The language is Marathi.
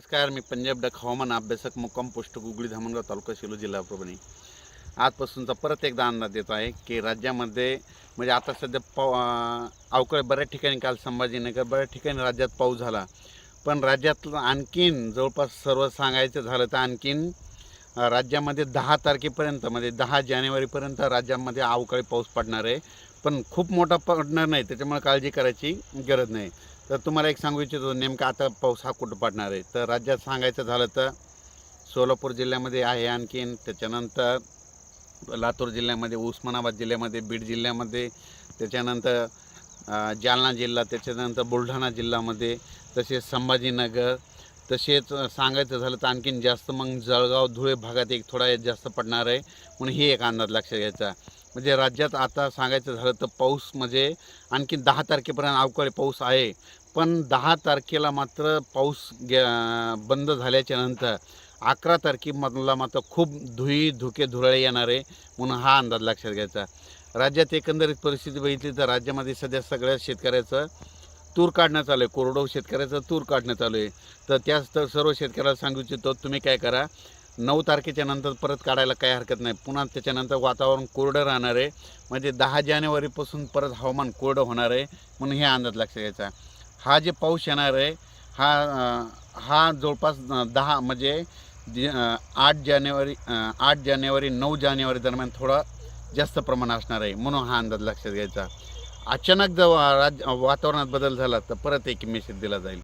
नमस्कार मी पंजाब डक हवामान अभ्यासक मुक्काम पोस्ट गुगळी धामणगाव तालुका सेलू जिल्हा परभणी. आजपासूनचा परत एकदा अंदाज देतो आहे की राज्यामध्ये म्हणजे आता सध्या पाव अवकाळी बऱ्याच ठिकाणी काल संभाजीनगर बऱ्याच ठिकाणी राज्यात पाऊस झाला. पण राज्यात आणखीन जवळपास सर्व सांगायचं झालं तर आणखीन राज्यामध्ये दहा तारखेपर्यंत म्हणजे दहा जानेवारीपर्यंत राज्यामध्ये अवकाळी पाऊस पडणार आहे. पण खूप मोठा पडणार नाही त्याच्यामुळे काळजी करायची गरज नाही. तर तुम्हाला एक सांगू इच्छितो नेमका आता पाऊस हा कुठं पडणार आहे? तर राज्यात सांगायचं झालं तर सोलापूर जिल्ह्यामध्ये आहे आणखीन. त्याच्यानंतर लातूर जिल्ह्यामध्ये उस्मानाबाद जिल्ह्यामध्ये बीड जिल्ह्यामध्ये त्याच्यानंतर जालना जिल्हा त्याच्यानंतर बुलढाणा जिल्ह्यामध्ये तसेच संभाजीनगर. तसेच सांगायचं झालं तर आणखीन जास्त मग जळगाव धुळे भागात एक थोडा जास्त पडणार आहे. म्हणून ही एक अंदाज लक्षात घ्यायचा. म्हणजे राज्यात आता सांगायचं झालं तर पाऊस म्हणजे आणखी दहा तारखेपर्यंत अवकाळी पाऊस आहे. पण दहा तारखेला मात्र पाऊस गे बंद झाल्याच्यानंतर अकरा तारखेमधला मात्र खूप धुई धुके धुराळे येणार आहे म्हणून हा अंदाज लक्षात घ्यायचा. राज्यात एकंदरीत परिस्थिती बघितली तर राज्यामध्ये सध्या सगळ्या शेतकऱ्याचं तूर काढणं चालू आहे. कोरडो शेतकऱ्याचं तूर काढणं चालू आहे. तर त्याच तर सर्व शेतकऱ्याला सांगू इच्छितो तुम्ही काय करा नऊ तारखेच्या नंतर परत काढायला काही हरकत नाही. पुन्हा त्याच्यानंतर वातावरण कोरडं राहणार आहे. म्हणजे दहा जानेवारीपासून परत हवामान कोरडं होणार आहे म्हणून हे अंदाज लक्षात घ्यायचा. हा जे पाऊस येणार आहे हा हा जवळपास दहा म्हणजे आठ जानेवारी आठ जानेवारी नऊ जानेवारी दरम्यान थोडा जास्त प्रमाण असणार आहे म्हणून हा अंदाज लक्षात घ्यायचा. अचानक जर राज वातावरणात बदल झाला तर परत एक मेसेज दिला जाईल.